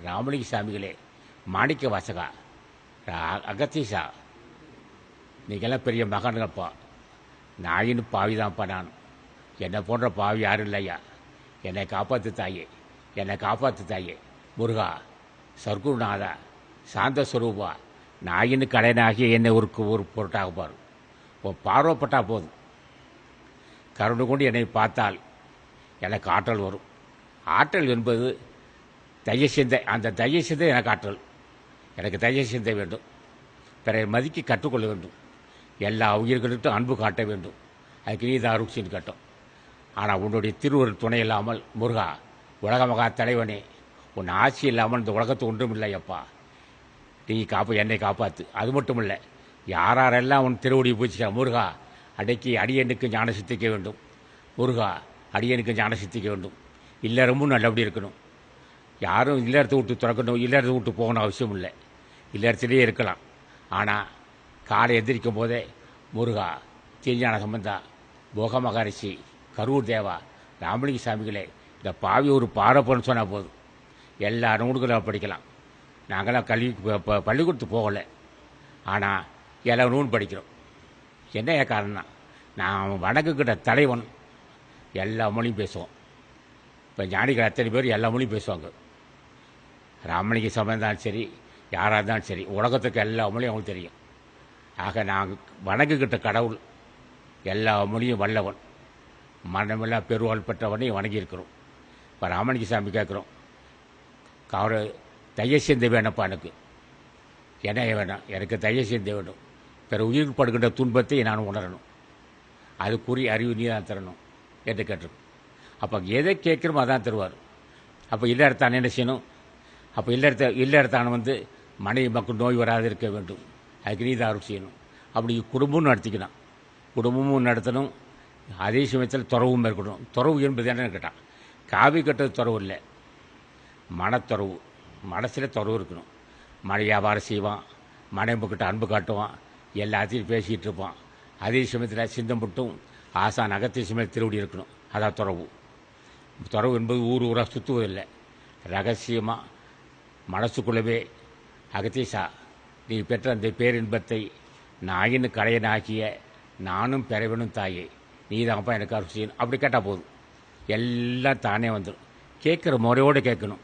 ராமலிங்க சாமிகளே மாணிக்க வாசகா அகத்தீஷா நீங்கெல்லாம் பெரிய மகன்கள்ப்பா. நாயின்னு பாவி தான்ப்பா நான். என்னை போன்ற பாவி யாரும் இல்லையா? என்னை காப்பாற்று தாயே என்னை காப்பாற்று தாயே. முருகா சர்க்குருநாதா சாந்த சுரூபா நாயின்னு கலைனாகி என்னை ஒரு ஒரு பொருட்டாக பாரு. உன் பார்வைப்பட்டா போதும். கருணை கொண்டு என்னை பார்த்தால் எனக்கு ஆற்றல் வரும். ஆற்றல் என்பது தய சிந்தை அந்த தய சிந்தை எனக்கு ஆற்றல். எனக்கு தய சிந்தை வேண்டும். பிறர் மதிக்க கற்றுக்கொள்ள வேண்டும். எல்லா உயிர்களுக்கும் அன்பு காட்ட வேண்டும். அதுக்கு நீ தான் அருட்சின்னு கட்டும். ஆனால் உன்னுடைய திருவருள் துணை இல்லாமல் முருகா உலக மகா தலைவனே உன் ஆட்சி இல்லாமல் இந்த உலகத்து ஒன்றும் இல்லையப்பா நீ காப்பா என்னை காப்பாற்று அது மட்டும் இல்லை யாரெல்லாம் உன் திருவடி பூச்சிக்க முருகா அடைக்கி அடியனுக்கு ஞான சித்திக்க வேண்டும். முருகா அடியனுக்கு ஞான சித்திக்க வேண்டும். இல்லறமும் நல்லபடி இருக்கணும். யாரும் இல்லறத்தை விட்டு திறக்கணும் இல்லறத்தை விட்டு போகணும் அவசியம் இல்லை. இல்லறத்திலேயே இருக்கலாம். ஆனால் காலை எந்திரிக்கும் போதே முருகா திருஞான சம்பந்தா போக மகரிஷி கரூர் தேவா ராமலிங்க சாமிகளே இந்த பாவி ஒரு பாரப்பன்னு சொன்னால் போதும். எல்லா நூல்களும் படிக்கலாம். நாங்களாம் கல்வி ப- பள்ளிக்கூடத்துக்கு போகலை. ஆனால் எல்லா நூல் படிக்கிறோம். என்ன காரணம்னா நான் வணங்குகிற தலைவன். எல்லா மொழியும் பேசுவோம் இப்போ ஞானிகள் அத்தனை பேர் எல்லா மொழியும் பேசுவாங்க. ராமலிங்க சபை இருந்தாலும் சரி யாராக இருந்தாலும் சரி உலகத்துக்கு எல்லா மொழியும் அவங்களுக்கு தெரியும். ஆக நாங்கள் வணங்குகிட்ட கடவுள் எல்லா மொழியும் வல்லவன். மனமெல்லாம் பெருவாள் பெற்றவனையும் வணங்கியிருக்கிறோம். இப்போ ராமலிங்க சாமி கேட்குறோம் அவர் தைய சிந்தை வேணப்பா எனக்கு? என்ன வேணாம் எனக்கு தைய சிந்தை வேணும் பிற உயிர் படுகின்ற துன்பத்தை நான் உணரணும். அதுக்குரிய அறிவு நீ தான் தரணும் என்று கேட்டிருக்கோம். அப்போ எதை கேட்குறோமோ அதான் தருவார். அப்போ இல்லறத்தான் என்ன செய்யணும்? அப்போ இல்லறத்த இல்லறத்தான வந்து மனைவி மக்கள் நோய் வராது இருக்க வேண்டும். அதுக்கு நீ தான் செய்யணும். அப்படி குடும்பமும் நடத்திக்கலாம் குடும்பமும் நடத்தணும். அதே சமயத்தில் துறவும் இருக்கணும் துறவு என்பது என்னன்னு கேட்டான். காவி கட்டுறது துறவு இல்லை. மனத்துறவு மனசில் துறவு இருக்கணும். மனை வியாபாரம் செய்வான். மனைவிக்கிட்ட அன்பு காட்டுவான். எல்லாத்தையும் பேசிகிட்டு இருப்பான். அதே சமயத்தில் சிந்தம் மட்டும் ஆசான் அகத்திய சமயத்தில் திருவடி இருக்கணும். அதான் துறவு துறவு என்பது ஊர் ஊராக சுற்றுவதில்லை ரகசியமாக மனசுக்குள்ளவே அகத்தீசா நீ பெற்ற அந்த பேரின்பத்தை நாயின்னு கலையனாக்கிய நானும் பிறவனும் தாயே நீ தான்ப்பா எனக்கு அருள் செய்யணும். அப்படி கேட்டால் போதும். எல்லாம் தானே வந்துடும் கேட்குற முறையோடு கேட்கணும்.